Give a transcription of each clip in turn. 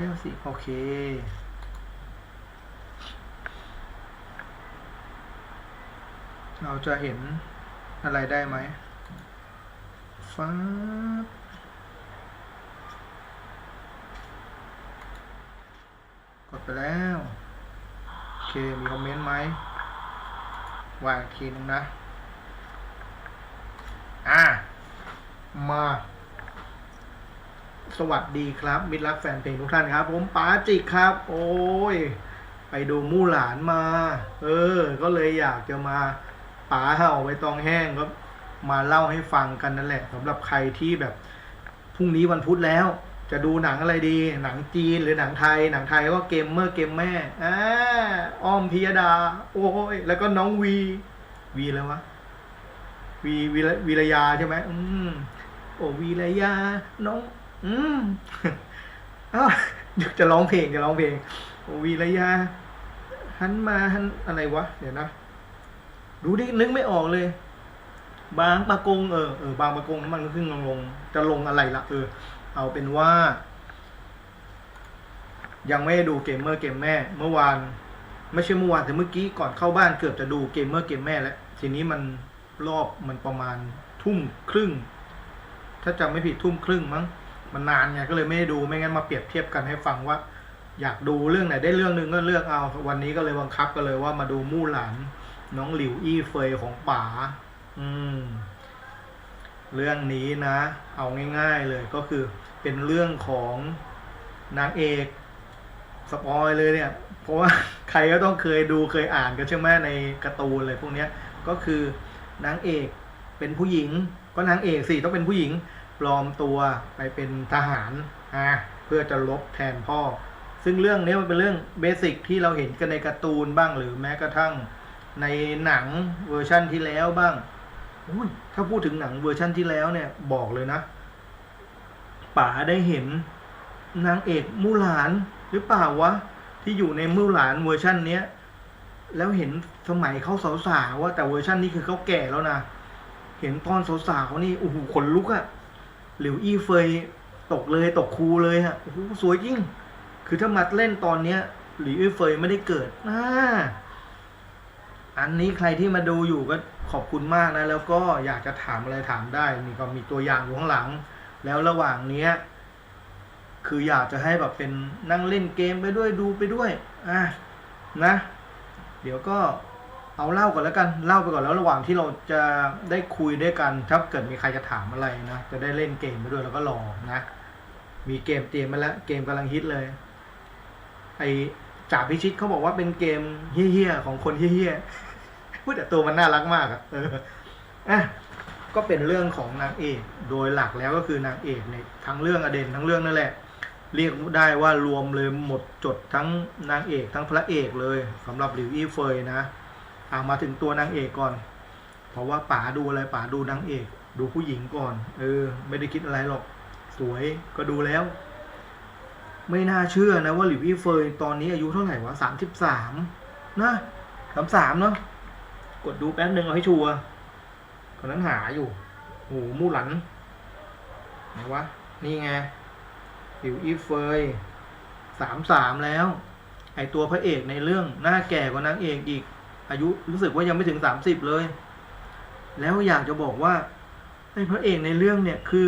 เลขสิโอเคเราจะเห็นอะไรได้ไหมฟ้าบกดไปแล้ว โอเค มีคอมเมนต์ไหมวางอีกทีนึงนะ อะ มา สวัสดีครับ มิตรรักแฟนเพลงทุกท่านครับ ผมป๋าจิกครับ โอ้ย ไปดูมู่หลานมา เออ ก็เลยอยากจะมาป๋าเห่าไปตองแห้งก็มาเล่าให้ฟังกันนั่นแหละสำหรับใครที่แบบพรุ่งนี้วันพุธแล้ว จะดูหนังอะไรดี หนังจีนหรือหนังไทย หนังไทยก็เกมเมอร์เกมแม่อ่าอ้อมพิยดา โอ้ยแล้วก็น้องวีวีแล้ววะวีวีระวีรยาใช่ไหมอืมโอ้วีรยาน้อง อืมอ้าวจะร้องเพลงจะร้องเพลงวีรยาหันมาหันอะไรวะ เดี๋ยวนะดูดินึกไม่ออกเลย บางปะกงเออเออบางปะกงน้ำมันขึ้นลงลง จะลงอะไรละเออ เอาเป็นว่า ยังไม่ได้ดูเกมเมอร์เกมแม่ เมื่อวาน ไม่ใช่เมื่อวานแต่เมื่อกี้ก่อนเข้าบ้านเกือบจะดูเกมเมอร์เกมแม่แล้วทีนี้มันรอบมันประมาณทุ่มครึ่ง ถ้าจำไม่ผิดทุ่มครึ่งมั้ง มันนานไงก็เลยไม่ได้ดูไม่งั้นมาเปรียบเทียบกันให้ฟังว่า อยากดูเรื่องไหนได้เรื่องหนึ่งก็เลือกเอา วันนี้ก็เลยบังคับกันเลยว่ามาดูมู่หลานน้องหลิวอี้เฟยของป๋าอืม เรื่องนี้นะ เอาง่ายๆเลยก็คือเป็นเรื่องของนางเอกสปอยเลยเนี่ย เพราะว่าใครก็ต้องเคยดูเคยอ่านกันใช่ไหมในการ์ตูนอะไรพวกเนี้ย ก็คือนางเอกเป็นผู้หญิง ก็นางเอกสิต้องเป็นผู้หญิง ปลอมตัวไปเป็นทหารอะเพื่อจะลบแทนพ่อ ซึ่งเรื่องนี้มันเป็นเรื่องเบสิกที่เราเห็นกันในการ์ตูนบ้างหรือแม้กระทั่งในหนังเวอร์ชั่นที่แล้วบ้างถ้าพูดถึงหนังเวอร์ชั่นที่แล้วเนี่ยบอกเลยนะป๋าได้เห็นนางเอกมู่หลานหรือเปล่าวะ ที่อยู่ในมู่หลานเวอร์ชันเนี้ยแล้วเห็นสมัยเขาสาวๆว่าแต่เวอร์ชันนี้คือเขาแก่แล้วนะ เห็นตอนสาวๆนี่โอ้โหขนลุกอะ หลิวอี้เฟยตกเลยตกคูเลยฮะโอ้โหสวยจริง คือถ้ามาเล่นตอนเนี้ย หลิวอี้เฟยไม่ได้เกิดอ่าอันนี้ใครที่มาดูอยู่ก็ขอบคุณมากนะ แล้วก็อยากจะถามอะไรถามได้มีก็มีตัวอย่างอยู่ข้างหลัง แล้วระหว่างเนี้ย คืออยากจะให้แบบเป็นนั่งเล่นเกมไปด้วยดูไปด้วยอะนะ เดี๋ยวก็ เอาเล่าก่อนแล้วกันเล่าไปก่อนแล้วระหว่างที่เราจะได้คุยด้วยกันถ้าเกิดมีใครจะถามอะไรนะจะได้เล่นเกมไปด้วยแล้วก็รอนะ มีเกมเตรียมมาแล้วเกมกำลังฮิตเลยไอจ่าพิชิตเขาบอกว่าเป็นเกมเฮี้ยๆของคนเฮี้ยๆพูดแต่ตัวมันน่ารักมากอะเอออะก็เป็นเรื่องของนางเอกโดยหลักแล้วก็คือนางเอกในทั้งเรื่องอเด่นทั้งเรื่องนั่นแหละ เรียกได้ว่ารวมเลยหมดจดทั้งนางเอกทั้งพระเอกเลยสำหรับหลิวอี้เฟยนะ อามาถึงตัวนางเอกก่อน เพราะว่าป๋าดูอะไรป๋าดูนางเอก ดูผู้หญิงก่อน เออ ไม่ได้คิดอะไรหรอก สวยก็ดูแล้ว ไม่น่าเชื่อนะว่าหลิวอี้เฟยตอนนี้อายุเท่าไหร่วะสามสิบสามนะสามสามเนาะกดดูแป๊บหนึ่งเอาให้ชัวร์คนนั้นหาอยู่โอ้โหมู่หลันไหนวะ นี่ไงผิวอีเฟยสามสามแล้ว ไอตัวพระเอกในเรื่องหน้าแก่กว่านางเอกอีก อายุรู้สึกว่ายังไม่ถึงสามสิบเลย แล้วอยากจะบอกว่าไอพระเอกในเรื่องเนี่ยคือ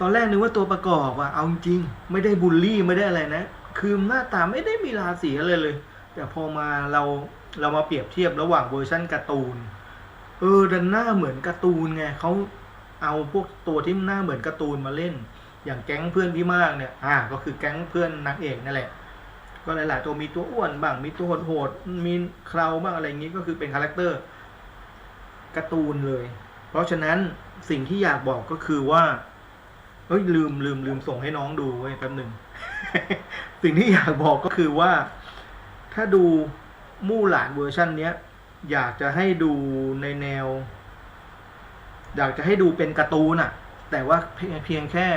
ตอนแรกนึกว่าตัวประกอบอะเอาจริง ไม่ได้บูลลี่ไม่ได้อะไรนะ คือหน้าตาไม่ได้มีราศีอะไรเลย แต่พอมาเราเรามาเปรียบเทียบระหว่างเวอร์ชันการ์ตูน เออดันหน้าเหมือนการ์ตูนไงเขาเอาพวกตัวที่หน้าเหมือนการ์ตูนมาเล่น อย่างแก๊งเพื่อนพี่มากเนี่ย อ่า ก็คือแก๊งเพื่อนนางเอกนั่นแหละ ก็หลาย ๆ ตัวมีตัวอ้วนบ้างมีตัวโหดๆมีเคราบ้างอะไรอย่างนี้ก็คือเป็นคาแรคเตอร์การ์ตูนเลย เพราะฉะนั้นสิ่งที่อยากบอกก็คือว่าเฮ้ยลืมลืมลืมส่งให้น้องดูไว้แป๊บหนึ่งสิ่งที่อยากบอกก็คือว่า ถ้าดูมู่หลานเวอร์ชันเนี้ย อยากจะให้ดูในแนว อยากจะให้ดูเป็นการ์ตูนอะแต่ว่าเพียงเพียงแค่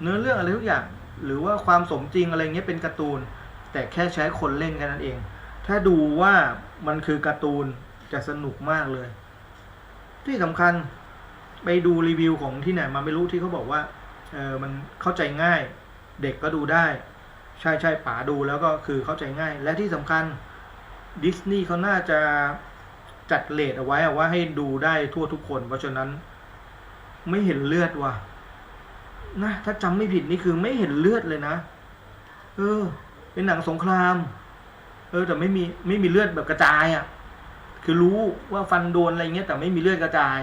เนื้อเรื่องอะไรทุกอย่าง หรือว่าความสมจริงอะไรเงี้ยเป็นการ์ตูน แต่แค่ใช้คนเล่นแค่นั้นเอง ถ้าดูว่ามันคือการ์ตูนจะสนุกมากเลย ที่สำคัญไปดูรีวิวของที่ไหนมาไม่รู้ที่เขาบอกว่าเออมันเข้าใจง่าย เด็กก็ดูได้ ใช่ใช่ป๋าดูแล้วก็คือเข้าใจง่าย และที่สำคัญดิสนีย์เขาน่าจะจัดเลทเอาไว้ว่าให้ดูได้ทั่วทุกคน เพราะฉะนั้นไม่เห็นเลือดว่ะ นะถ้าจำไม่ผิดนี่คือไม่เห็นเลือดเลยนะ เออ เป็นหนังสงคราม เออ แต่ไม่มีไม่มีเลือดแบบกระจายอะ่ะ คือรู้ว่าฟันโดนอะไรเงี้ยแต่ไม่มีเลือดกระจาย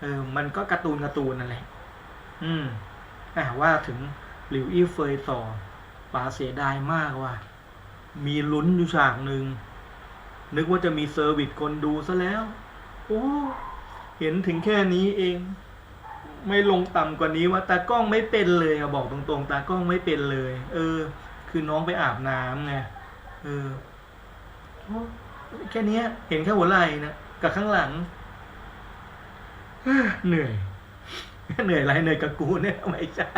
เออ มันก็การ์ตูนการ์ตูนนั่นแหละ อืมอะว่าถึงหลิวอี้เฟยต่อป๋าเสียดายมากว่ะมีลุ้นอยู่ฉากหนึ่งนึกว่าจะมีเซอร์วิสคนดูซะแล้ว โอ้ เห็นถึงแค่นี้เอง ไม่ลงต่ำกว่านี้ว่าตากล้องไม่เป็นเลยอะบอกตรงๆ ตากล้องไม่เป็นเลย เออ คือน้องไปอาบน้ำไงเออแค่นี้เห็นแค่หัวไหล่นะกับข้างหลังเหนื่อย เหนื่อยไรเหนื่อยกับกูเนี่ยไม่ใช่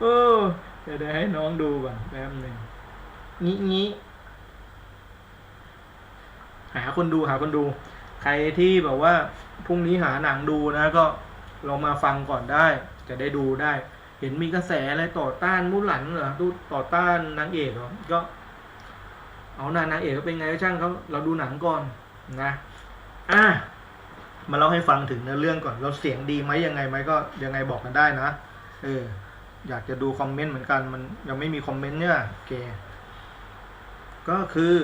โอ้เดี๋ยวให้น้องดูก่อนแป๊บหนึ่งงี้งี้หาคนดูหาคนดู ใครที่แบบว่าพรุ่งนี้หาหนังดูนะก็ ลองมาฟังก่อนได้ จะได้ดูได้ เห็นมีกระแสอะไรต่อต้านมุหลันเหรอดูต่อต้านนางเอกเหรอก็ เอานานางเอกก็เป็นไงก็ช่างเขาเราดูหนังก่อนนะอะมาเล่าให้ฟังถึงเนื้อเรื่องก่อน เราเสียงดีไหมยังไงไหมก็ยังไงบอกกันได้นะเอออยากจะดูคอมเมนต์เหมือนกัน มันยังไม่มีคอมเมนต์เนี่ยโอเคก็คือ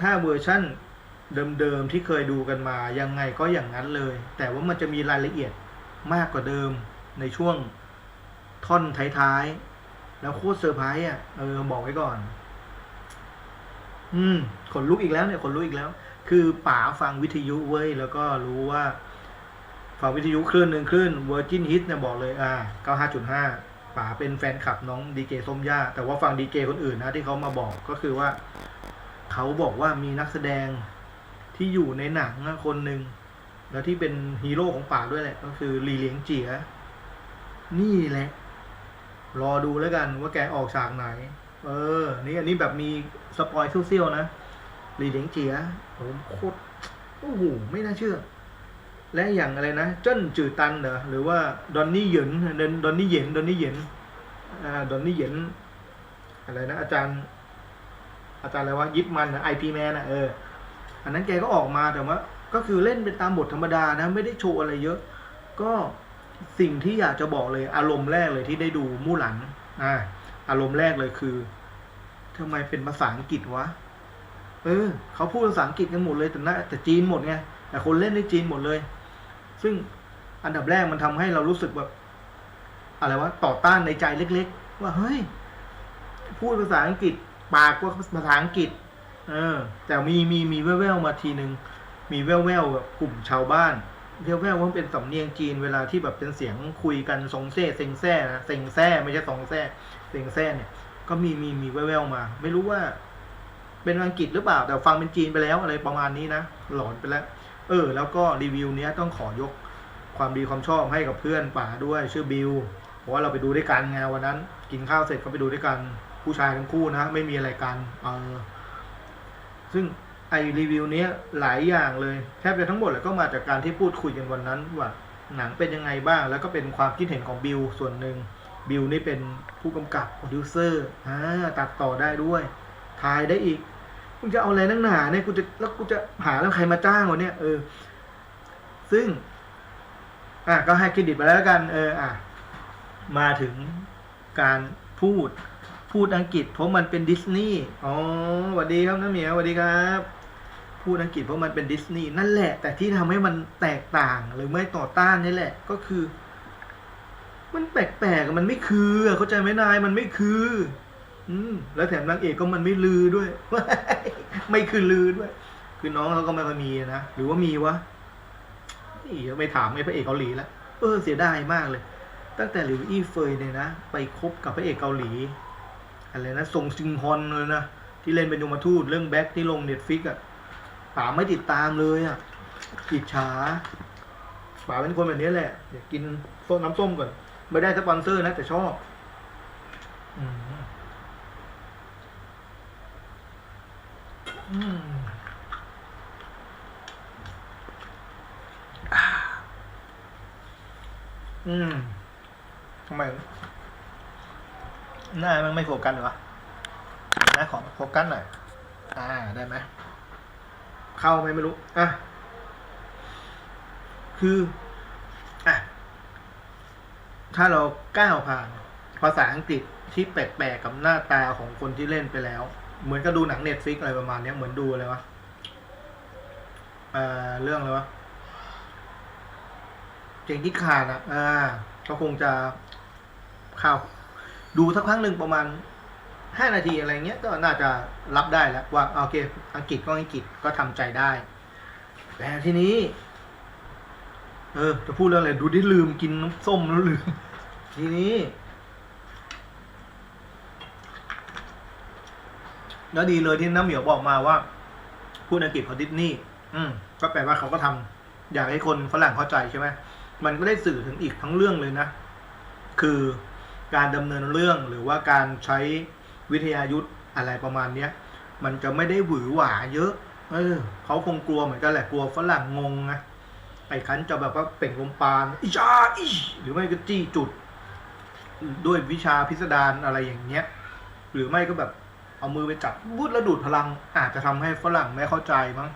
ถ้าเวอร์ชั่น เดิมๆที่เคยดูกันมายังไงก็อย่างนั้นเลย แต่ว่ามันจะมีรายละเอียดมากกว่าเดิมในช่วงท่อนท้ายๆ แล้วโคตรเซอร์ไพรส์อะเออบอกไว้ก่อน อืมขนลุกอีกแล้วเนี่ยขนลุกอีกแล้ว คือป๋าฟังวิทยุเว้ย แล้วก็รู้ว่าฟังวิทยุคลื่นหนึ่งคลื่น Virgin Hit เนี่ยบอกเลยอ่า95.5ป๋าเป็นแฟนคลับน้องดีเจส้มย่า แต่ว่าฟังดีเจคนอื่นนะที่เขามาบอกก็คือว่า เขาบอกว่ามีนักแสดง ที่อยู่ในหนังคนหนึ่งแล้วที่เป็นฮีโร่ของป๋าด้วยแหละ ก็คือลีเลียงเจีย นี่แหละ รอดูแล้วกันว่าแกออกฉากไหน เออ นี่อันนี้แบบมีสปอยเซี่ยวๆนะลีเลียงเจียโอ้โคตรโอ้โหไม่น่าเชื่อ และอย่างอะไรนะเจิ้นจือตันเหรอหรือว่าดอนนี่เหยินดอนนี่เหยินดอนนี่เหยินอ่าดอนนี่เหยินอะไรนะอาจารย์ อาจารย์อะไรวะยิปมันไอพีแมนอะเออ อันนั้นแกก็ออกมาแต่ว่า ก็คือเล่นเป็นตามบทธรรมดานะ ไม่ได้โชว์อะไรเยอะ ก็สิ่งที่อยากจะบอกเลย อารมณ์แรกเลยที่ได้ดูมู่หลันอ่าอารมณ์แรกเลยคือทำไมเป็นภาษาอังกฤษวะเออเขาพูดภาษาอังกฤษกันหมดเลยแต่นะแต่จีนหมดไงแต่คนเล่นได้จีนหมดเลย ซึ่งอันดับแรกมันทำให้เรารู้สึกแบบอะไรวะต่อต้านในใจเล็ก ๆ ว่าเฮ้ย พูดภาษาอังกฤษ ปากว่าภาษาอังกฤษ เออ แต่มีมีมีแว่วๆมาทีหนึ่งมีแว่วๆแบบกลุ่มชาวบ้านแว่วๆว่ามันเป็นสำเนียงจีนเวลาที่แบบเป็นเสียงคุยกันทรงเซ่เซ็งแซ่นะเซ็งแซ่ไม่ใช่ทรงแซ่เซ็งแซ่เนี่ย ก็มีมีมีแว่วๆมา ไม่รู้ว่า เป็นอังกฤษหรือเปล่า แต่ฟังเป็นจีนไปแล้วอะไรประมาณนี้นะหลอนไปแล้ว เออ แล้วก็รีวิวเนี้ยต้องขอยกความดีความชอบให้กับเพื่อนป่าด้วยชื่อบิวเพราะว่าเราไปดูด้วยกันไงวันนั้น กินข้าวเสร็จก็ไปดูด้วยกันผู้ชายทั้งคู่นะไม่มีอะไรกัน เออ ซึ่งไอรีวิวเนี้ยหลายอย่างเลยแทบจะทั้งหมดเลยก็มาจากการที่พูดคุยกันวันนั้นว่าหนังเป็นยังไงบ้าง แล้วก็เป็นความคิดเห็นของบิวส่วนหนึ่งบิวนี่เป็นผู้กำกับโปรดิวเซอร์อ่าตัดต่อได้ด้วยถ่ายได้อีกมึงจะเอาอะไรนักหนาเนี่ยกูจะแล้วกูจะหาแล้วใครมาจ้างวะเนี่ยเออ ซึ่ง อะก็ให้เครดิตไปแล้วกัน เออ อะ มาถึงการพูด พูดอังกฤษเพราะมันเป็นดิสนีย์ อ๋อสวัสดีครับน้าเหมียวสวัสดีครับ พูดอังกฤษเพราะมันเป็นดิสนีย์นั่นแหละ แต่ที่ทำให้มันแตกต่างหรือไม่ต่อต้านนี่แหละ ก็คือ มันแปลกๆมันไม่คือ เข้าใจไหมนายมันไม่คือ อืมแล้วแถมนางเอกก็มันไม่ลือด้วย ไม่คือลือด้วย คือน้องเขาก็ไม่ค่อยมีนะ หรือว่ามีวะนี่ไปถามไอ้พระเอกเกาหลีแล้ว เออเสียดายมากเลย ตั้งแต่หลิวอี้เฟยเนี่ยนะไปคบกับพระเอกเกาหลี อะไรนะซงซึงฮอนเลยนะ ที่เล่นเป็นยมทูตเรื่องแบ็คที่ลงเน็ตฟิกอะป๋าไม่ติดตามเลยอะอิจฉาป๋าเป็นคนแบบนี้แหละอยากกินส้มน้ำส้มก่อน ไม่ได้สปอนเซอร์นะ แต่ชอบอืมอืมอ่าอืมทำไม หน้ามันไม่โฟกัสเหรอหน้าขอโฟกัสหน่อย อ่า ได้ไหม เข้าไหมไม่รู้ อะ คือ อะ ถ้าเราก้าวผ่าน ภาษาอังกฤษที่แปลกๆกับหน้าตาของคนที่เล่นไปแล้ว เหมือนกับดูหนังเน็ตฟิกอะไรประมาณเนี้ยเหมือนดูอะไรวะเอ่อเรื่องอะไรวะเจงที่ขาดอะ อ่า ก็คงจะเข้า ดูสักครั้งหนึ่งประมาณห้านาทีอะไรเงี้ยก็น่าจะรับได้แล้วว่าโอเค อังกฤษก็อังกฤษก็ทำใจได้ แต่ทีนี้ เออ จะพูดเรื่องอะไรดูด้ลืมกินน้ำส้มแล้วลืม ทีนี้แล้วดีเลยที่น้ำเหมียวบอกมาว่า พูดอังกฤษเของดิสนีย์อืมก็แปลว่าเขาก็ทำอยากให้คนฝรั่งเข้าใจใช่ไหมมันก็ได้สื่อถึงอีกทั้งเรื่องเลยนะ คือ การดำเนินเรื่องหรือว่าการใช้วิทยายุทธ์อะไรประมาณเนี้ยมันจะไม่ได้หวือหวาเยอะ เออเขาคงกลัวเหมือนกันแหละกลัวฝรั่งงงนะไอ้คันจะแบบว่าเปล่งลมปานอิจาอิหรือไม่ก็จี้จุด ด้วยวิชาพิสดารอะไรอย่างเงี้ย หรือไม่ก็แบบเอามือไปจับบูดแล้วดูดพลัง อาจจะทำให้ฝรั่งไม่เข้าใจมั้ง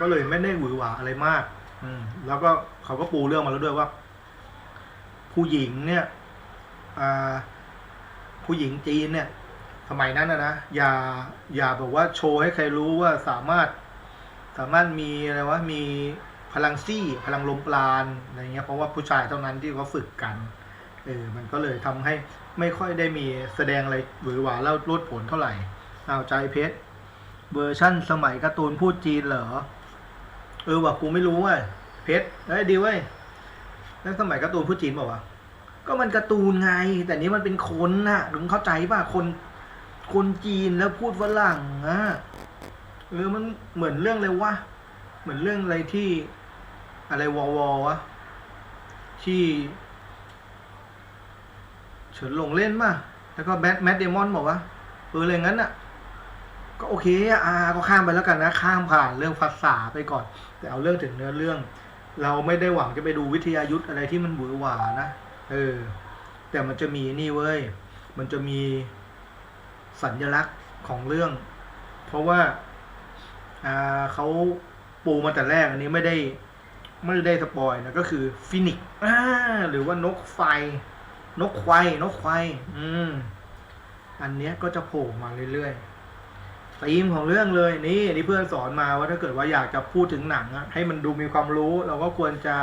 ก็เลยไม่ได้หวือหวาอะไรมาก อืม แล้วก็เขาก็ปูเรื่องมาแล้วด้วยว่า ผู้หญิงเนี่ย ผู้หญิงจีนเนี่ยสมัยนั้นนะนะอย่าอย่าแบบว่าโชว์ให้ใครรู้ว่าสามารถสามารถมีอะไรวะมีพลังซี่ พลังลมปราณอะไรเงี้ยเพราะว่าผู้ชายเท่านั้นที่เขาฝึกกันเออมันก็เลยทำให้ไม่ค่อยได้มีแสดงอะไรหวือหวาแล้วรดผลเท่าไหร่เอาใจเพชรเวอร์ชั่นสมัยการ์ตูนพูดจีนเหรอเออว่ะกูไม่รู้ว้ยเพชรเฮ้ยดีเว้ยแล้วสมัยการ์ตูนพูดจีนบอกว่าวะ ก็มันการ์ตูนไง แต่นี้มันเป็นคนน่ะถึงเข้าใจป่ะคนคนจีนแล้วพูดฝรั่งอะเออมันเหมือนเรื่องอะไรวะเหมือนเรื่องอะไรที่อะไรวอวอวะที่เฉินหลงเล่นป่ะแล้วก็แบทแมดเดมอนบอกว่าเอออะไรงั้นอะ ก็โอเคอะอ่าก็ข้ามไปแล้วกันนะ ข้ามผ่านเรื่องภาษาไปก่อน แต่เอาเรื่องถึงเนื้อเรื่อง เราไม่ได้หวังจะไปดูวิทยายุทธอะไรที่มันหวือหวานะ เออ แต่มันจะมีนี่เว้ย มันจะมีสัญลักษณ์ของเรื่อง เพราะว่าอ่าเขาปูมาแต่แรกอันนี้ไม่ได้ไม่ได้สปอยนะก็คือฟินิกซ์อ่าหรือว่านกไฟ นกควายนกควายอืมอันเนี้ยก็จะโผล่มาเรื่อยๆธีมของเรื่องเลยนี่ที่เพื่อนสอนมาว่าถ้าเกิดว่าอยากจะพูดถึงหนังอะให้มันดูมีความรู้ เราก็ควรจะ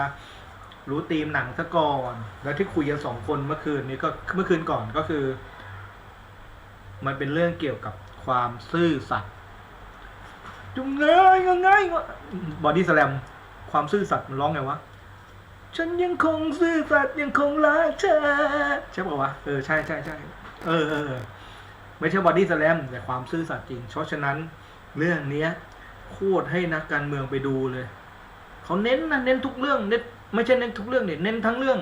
รู้ธีมหนังซะก่อน แล้วที่คุยกันสองคนเมื่อคืนนี้ก็เมื่อคืนก่อนก็คือ มันเป็นเรื่องเกี่ยวกับความซื่อสัตย์จุงเลยยังไงบอดี้สแลมความซื่อสัตย์มันร้องไงวะฉันยังคงซื่อสัตย์ยังคงรักเธอใช่ป่าวะเออใช่ใช่ใช่เออเออเออไม่ใช่บอดี้สแลมแต่ความซื่อสัตย์จริงเพราะฉะนั้น เรื่องเนี้ยโคตรให้นักการเมืองไปดูเลย เขาเน้นนะเน้นทุกเรื่องเน้น ไม่ใช่เน้นทุกเรื่องเนี่ยเน้นทั้งเรื่อง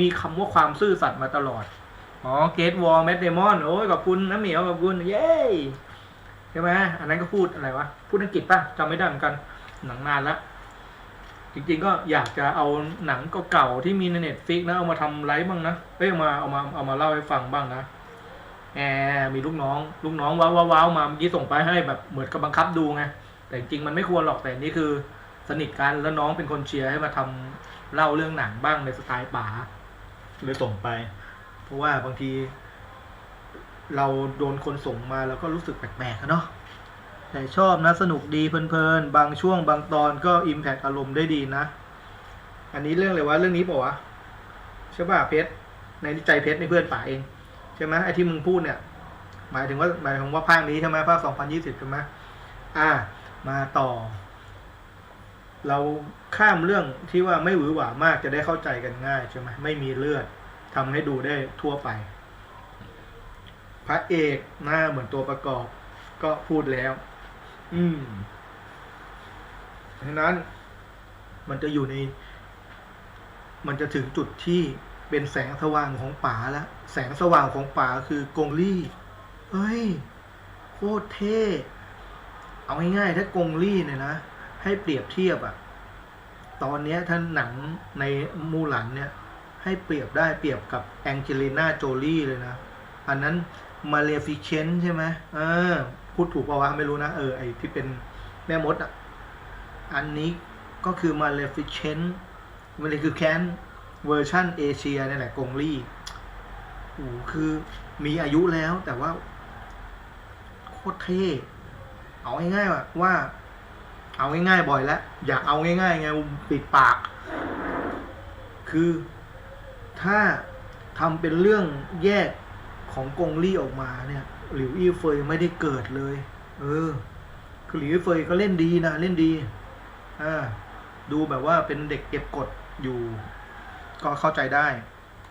มีคำว่าความซื่อสัตย์มาตลอด อ๋อ เกตวอลแมดเดมอนโอ้ยขอบคุณน้ำเหมียวขอบคุณเย้ใช่ไหมอันนั้นก็พูดอะไรวะ พูดอังกฤษป่ะจำไม่ได้เหมือนกัน หนังนานละจริงๆก็อยากจะเอาหนังเก่าๆที่มีในเน็ตฟิกนะ เอามาทำไลฟ์บ้างนะเอ้ยเอามาเอามาเอามาเล่าให้ฟังบ้างนะแอร์มีลูกน้อง ลูกน้องว้าวว้าวมาเมื่อกี้ส่งไปให้แบบเหมือนกับบังคับดูไงแต่จริงมันไม่ควรหรอกแต่นี่คือ สนิทกันแล้วน้องเป็นคนเชียร์ให้มาทำ เล่าเรื่องหนังบ้างในสไตล์ป๋าเลยส่งไป เพราะว่าบางที เราโดนคนส่งมาแล้วก็รู้สึกแปลกๆเนาะแต่ชอบนะ สนุกดีเพลินๆ บางช่วงบางตอนก็อิมแพ t อารมณ์ได้ดีนะ อันนี้เรื่องอะไรวะเรื่องนี้ป่าวะใช่ป่ะเพชรในใจเพชรในเพื่อนป๋าเองใช่ไหมไอ้ที่มึงพูดเนี่ย หมายถึงว่าหมายถึงว่าภาคนี้ใช่ไหมภาคสองพันยี่สิบใช่ไหมอ่า มาต่อ เราข้ามเรื่องที่ว่าไม่หวือหวามากจะได้เข้าใจกันง่ายใช่ไหมไม่มีเลือดทำให้ดูได้ทั่วไป พระเอกหน้าเหมือนตัวประกอบ ก็พูดแล้ว อืมดังนั้น มันจะอยู่ใน มันจะถึงจุดที่เป็นแสงสว่างของป่าแล้วแสงสว่างของป่าคือกงลี่ เฮ้ย โคตรเท่ เอาง่ายๆถ้ากงลี่เนี่ยนะ ให้เปรียบเทียบอะตอนนี้ท่านหนังในมูหลันเนี่ย ให้เปรียบได้เปรียบกับแองเจลิน่าโจลี่เลยนะ อันนั้นมาเลฟิเชนใช่ไหมเออ พูดถูกปล่าวะไม่รู้นะ เออไอที่เป็นแม่มดอะ อันนี้ก็คือมาเลฟิเชนมันเลยคือแคนเวอร์ชันเอเชียนี่แหละกงลี่โอ้โหคือมีอายุแล้วแต่ว่า โคตรเท่ เอาง่ายๆว่าว่า เอาง่ายๆบ่อยแล้ว อยากเอาง่ายๆไงปิดปาก คือถ้าทำเป็นเรื่องแยกของกงลี่ออกมาเนี่ย หลิวอี้เฟยไม่ได้เกิดเลย เออ คือหลิวอี้เฟยก็เล่นดีนะเล่นดีอ่าดูแบบว่าเป็นเด็กเก็บกดอยู่ ก็เข้าใจได้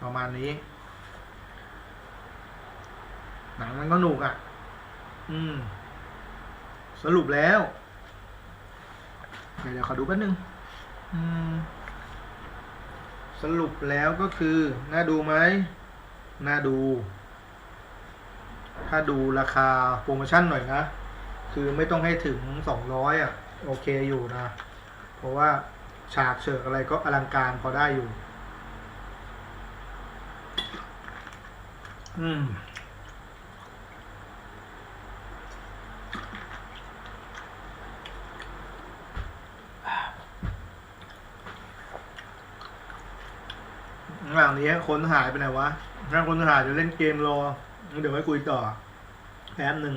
ประมาณนี้ หนังมันก็หนุกอะ อืม สรุปแล้ว เดี๋ยวเดี๋ยวขอดูแป๊บนึงสรุปแล้วก็คือ น่าดูไหม น่าดู ถ้าดูราคาโปรโมชั่นหน่อยนะ คือไม่ต้องให้ถึงสองร้อยอะ โอเคอยู่นะ เพราะว่าฉากเฉิกอะไรก็อลังการพอได้อยู่ อืม หลังนี้คนหายไปไหนวะถ้าคนหายจะเล่นเกมรอ เดี๋ยวไว้คุยต่อแป๊บหนึ่ง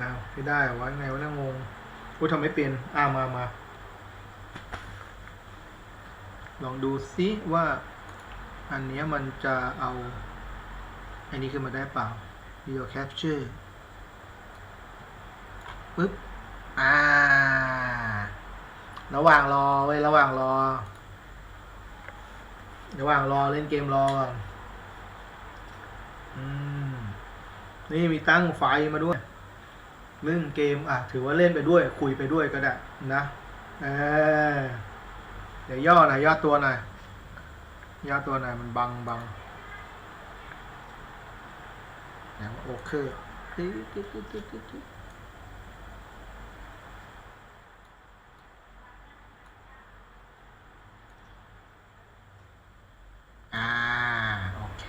อ้าวไม่ได้เอวะไงวะน่างงกูทำไม่เป็นอ้ามามา ลองดูซิว่าอันนี้มันจะเอา อันนี้ขึ้นมาได้เปล่า video capture ปึ๊บ อ่า ระหว่างรอเว้ย ระหว่างรอ ระหว่างรอเล่นเกมรอก่อนอืมนี่มีตั้งไฟมาด้วย เล่นเกม อะ ถือว่าเล่นไปด้วย คุยไปด้วยก็ได้นะ เออ เดี๋ยวย่อหน่อยย่อตัวหน่อยย่อตัวหน่อยมันบังบังเดี๋ยวโอเคตึ๊ดตึ๊ดตึ๊ดตึ๊ดตึ๊ดตึ๊ดอ่าโอเค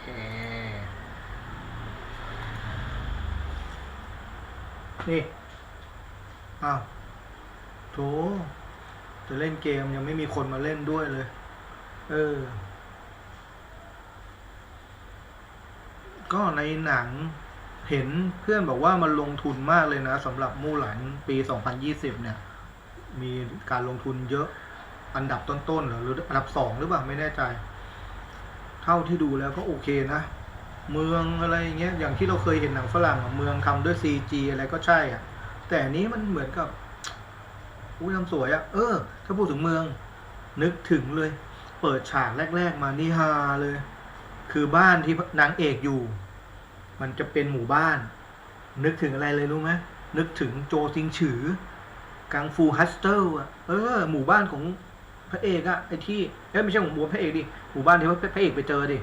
นี่อ้าวโถ จะเล่นเกมยังไม่มีคนมาเล่นด้วยเลย เออ ก็ในหนังเห็นเพื่อนบอกว่ามันลงทุนมากเลยนะสำหรับมู่หลันปี 2020 เนี่ย มีการลงทุนเยอะอันดับต้นๆหรืออันดับสองหรือเปล่าไม่แน่ใจ เท่าที่ดูแล้วก็โอเคนะ เมืองอะไรเงี้ยอย่างที่เราเคยเห็นหนังฝรั่งอะเมืองทำด้วย CG อะไรก็ใช่อะแต่นี้มันเหมือนกับ อุ้ยทำสวยอะเออ ถ้าพูดถึงเมือง นึกถึงเลย เปิดฉากแรก ๆ มานี่ฮาเลย คือบ้านที่นางเอกอยู่ มันจะเป็นหมู่บ้าน นึกถึงอะไรเลยรู้ไหมนึกถึงโจซิงฉือ กังฟูฮัสเตอร์อะ เออ หมู่บ้านของพระเอกอะไอที่เอ้ไม่ใช่ของหมู่บ้านพระเอกดิ หมู่บ้านที่พระเอกไปเจอดิ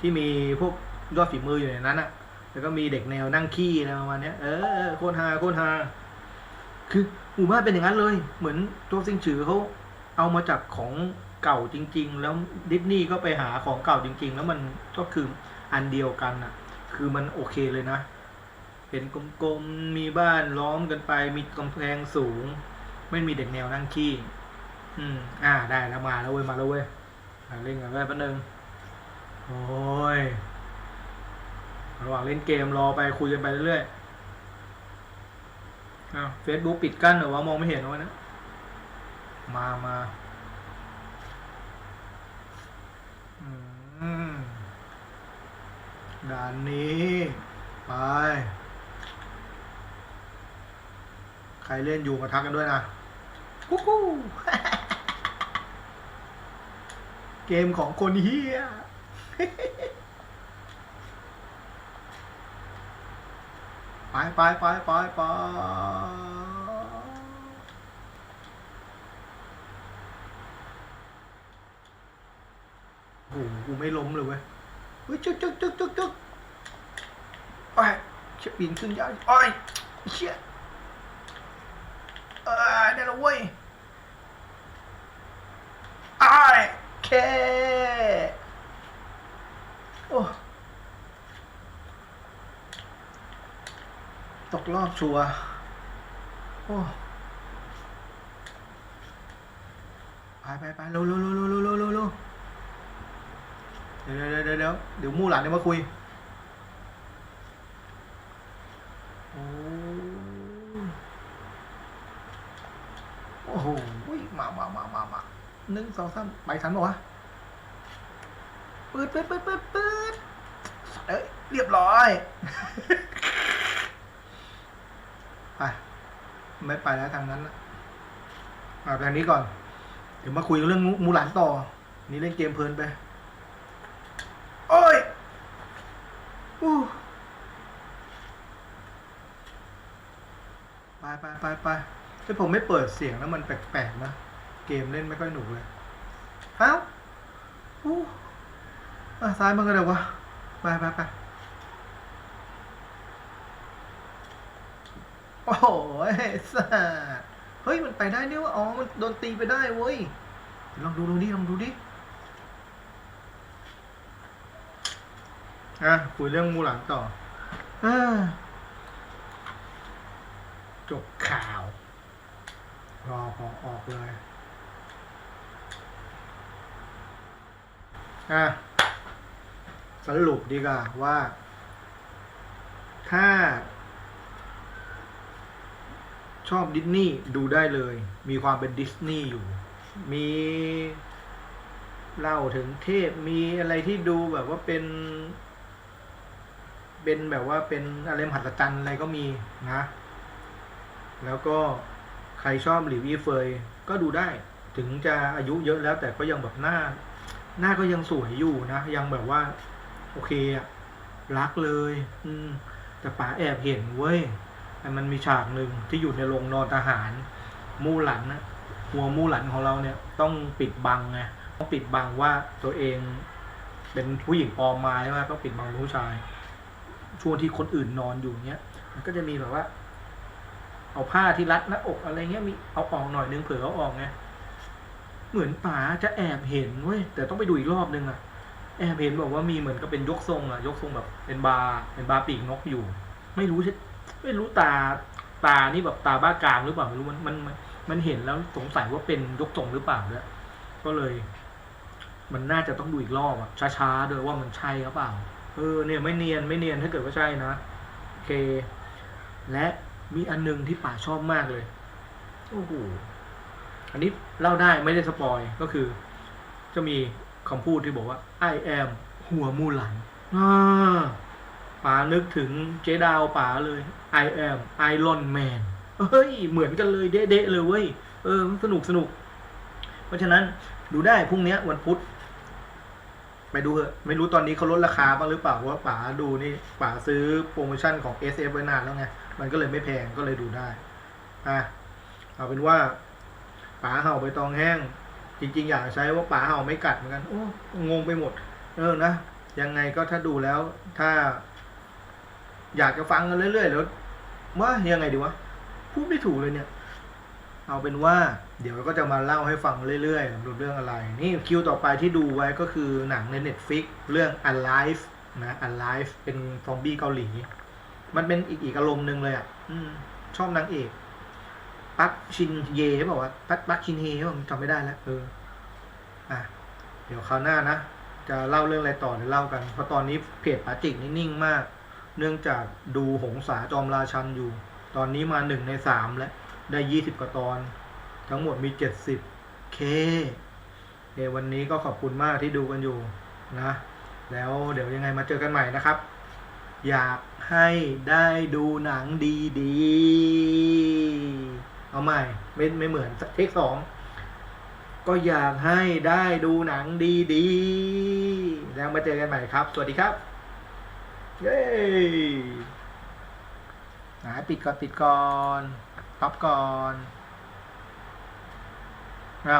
ที่มีพวกยอดฝีมืออยู่ในนั้นอะแล้วก็มีเด็กแนวนั่งขี้อะไรประมาณเนี้ยเออโคตรฮาโคตรฮาคือ หมู่บ้านเป็นอย่างนั้นเลย เหมือนตัวซิงฉือเขาเอามาจากของเก่าจริง ๆ แล้วดิสนีย์ก็ไปหาของเก่าจริง ๆ แล้วมันก็คืออันเดียวกันอะ คือมันโอเคเลยนะ เป็นกลมๆ มีบ้านล้อมกันไป มีกำแพงสูง ไม่มีเด็กแนวนั่งขี้ อืม อ่า ได้แล้วมาแล้วเว้ย มาแล้วเว้ยเล่นกันแป๊บนึง โอ้ย ระหว่างเล่นเกมรอไปคุยกันไปเรื่อยๆ เฟซบุ๊กปิดกั้นหรือวะมองไม่เห็นวะนะ มามาด่านนี้ ไป ใครเล่นอยู่มาทักกันด้วยนะฮู้ฮู้เกมของคนเฮีย ไปไปไปไปไปโอ้โหกูไม่ล้มเลยเว้ยเฮ้ยจึ๊กจึ๊กจึ๊กจึ๊กจึ๊กโอ้เชี่ยปีนขึ้นยากโอ้เชี่ยเออได้แล้วเว้ยไอ้ายเค รอบชัวโอ้ไปไปไปเร็วเร็วเร็วเร็วเร็วเร็วเดี๋ยวเดี๋ยวเดี๋ยวเดี๋ยวมู่หลานเดี๋ยวมาคุยโอ้โหอ้โหมามามามามาหนึ่งสองสามไปทันปะวะปืดปืดปืดปืดปืดเอ้ยเรียบร้อย ไม่ไปแล้วทางนั้นละมาทางนี้ก่อน เดี๋ยวมาคุยเรื่องมูหลานต่อ นี่เล่นเกมเพลินไปโอ้ยอู้ไปไปไปไปถ้าผมไม่เปิดเสียงแล้วมันแปลกๆนะ เกมเล่นไม่ค่อยหนุกเลยเอ้าอู้อะซ้ายมันก็เดี๋ยววะ ไปไปไป โอ้โหสัสเฮ้ย มันไปได้เนี่ยว่าอ๋อ มันโดนตีไปได้เว้ย ลองดูดูดิ ลองดูดิ อะ คุยเรื่องมูหลังต่ออาจบข่าว รอพอออกเลย อะ สรุปดีกว่าว่า ถ้า ชอบดิสนีย์ดูได้เลย มีความเป็นดิสนีย์อยู่ มีเล่าถึงเทพมีอะไรที่ดูแบบว่าเป็น เป็นแบบว่าเป็นอะไรมหัศจรรย์อะไรก็มีนะ แล้วก็ใครชอบหลิวอีเฟยก็ดูได้ ถึงจะอายุเยอะแล้วแต่ก็ยังแบบหน้า หน้าก็ยังสวยอยู่นะ ยังแบบว่า โอเคอะรักเลย อืม แต่ป๋าแอบเห็นเว้ย มันมีฉากหนึ่งที่อยู่ในโรงนอนทหารมู่หลันนะหัวมู่หลันของเราเนี่ยต้องปิดบังไงต้องปิดบังว่าตัวเอง เป็นผู้หญิงปลอมมาใช่ไหมต้องปิดบังผู้ชาย ช่วงที่คนอื่นนอนอยู่เนี้ยมันก็จะมีแบบว่า เอาผ้าที่รัดหน้าอกอะไรเงี้ยมีเอาออกหน่อยนึงเผื่อเอาออกไงเหมือนป๋าจะแอบเห็นเว้ยแต่ต้องไปดูอีกรอบนึงอะแอบเห็นบอกว่ามีเหมือนกับเป็นยกทรงอะยกทรงแบบเป็นบาร์เป็นบาร์ปีกนกอยู่ ไม่รู้ใช่ ไม่รู้ตาตานี่แบบตาบ้ากามหรือเปล่าไม่รู้มันมันมันเห็นแล้วสงสัยว่าเป็นยกทรงหรือเปล่าด้วยก็เลย มันน่าจะต้องดูอีกรอบอะช้าๆด้วยว่ามันใช่หรือเปล่าเออเนี่ยไม่เนียนไม่เนียนถ้าเกิดว่าใช่นะโอเค และมีอันหนึงที่ป่าชอบมากเลยโอ้โหอันนี้เล่าได้ไม่ได้สปอยก็คือ จะมีคำพูดที่บอกว่า I am หัวมูหลันอ่า ป๋านึกถึงเจดาวป๋าเลย I am Iron Man เฮ้ย เหมือนกันเลยเด๊ะเลยเว้ย เออ สนุกสนุก เพราะฉะนั้นดูได้พรุ่งนี้วันพุธไปดูเถอะไม่รู้ตอนนี้เขาลดราคาบ้างหรือเปล่าเพราะว่าป๋าดูนี่ป๋าซื้อโปรโมชั่นของ SF ไว้นานแล้วไง มันก็เลยไม่แพงก็เลยดูได้อะเอาเป็นว่าป๋าเห่าใบตองแห้ง จริง ๆ อยากใช้ว่าป๋าเห่าไม่กัดเหมือนกัน โอ้งงไปหมด เออนะยังไงก็ถ้าดูแล้วถ้า อยากจะฟังกันเรื่อยๆแล้วว่ายังไงดีวะพูดไม่ถูกเลยเนี่ย เอาเป็นว่า เดี๋ยวก็จะมาเล่าให้ฟังเรื่อยๆสำหรับเรื่องอะไร นี่คิวต่อไปที่ดูไว้ก็คือหนังใน Netflix เรื่อง Alive นะ Alive เป็นซอมบี้เกาหลี มันเป็นอีกอีกอารมณ์หนึ่งเลยอะอชอบนางเอกปักชินเย่ใช่ป่าวะปักปักชินเฮใช่ป่ะจำไม่ได้แล้วเอออะเดี๋ยวคราวหน้านะ จะเล่าเรื่องอะไรต่อเดี๋ยวเล่ากัน เพราะตอนนี้เพจปาจิกนิ่งมาก เนื่องจากดูหงสาจอมราชันอยู่ ตอนนี้มาหนึ่งในสามแล้ว ได้ยี่สิบกว่าตอน ทั้งหมดมีเจ็ดสิบเคเอวันนี้ก็ขอบคุณมากที่ดูกันอยู่นะ แล้วเดี๋ยวยังไงมาเจอกันใหม่นะครับ อยากให้ได้ดูหนังดีๆ เอาใหม่ไม่ไม่เหมือนเทคสองก็อยากให้ได้ดูหนังดีๆ แล้วมาเจอกันใหม่ครับ สวัสดีครับ เย้หาปิดก่อนปิดก่อน ป๊อปก่อนเอา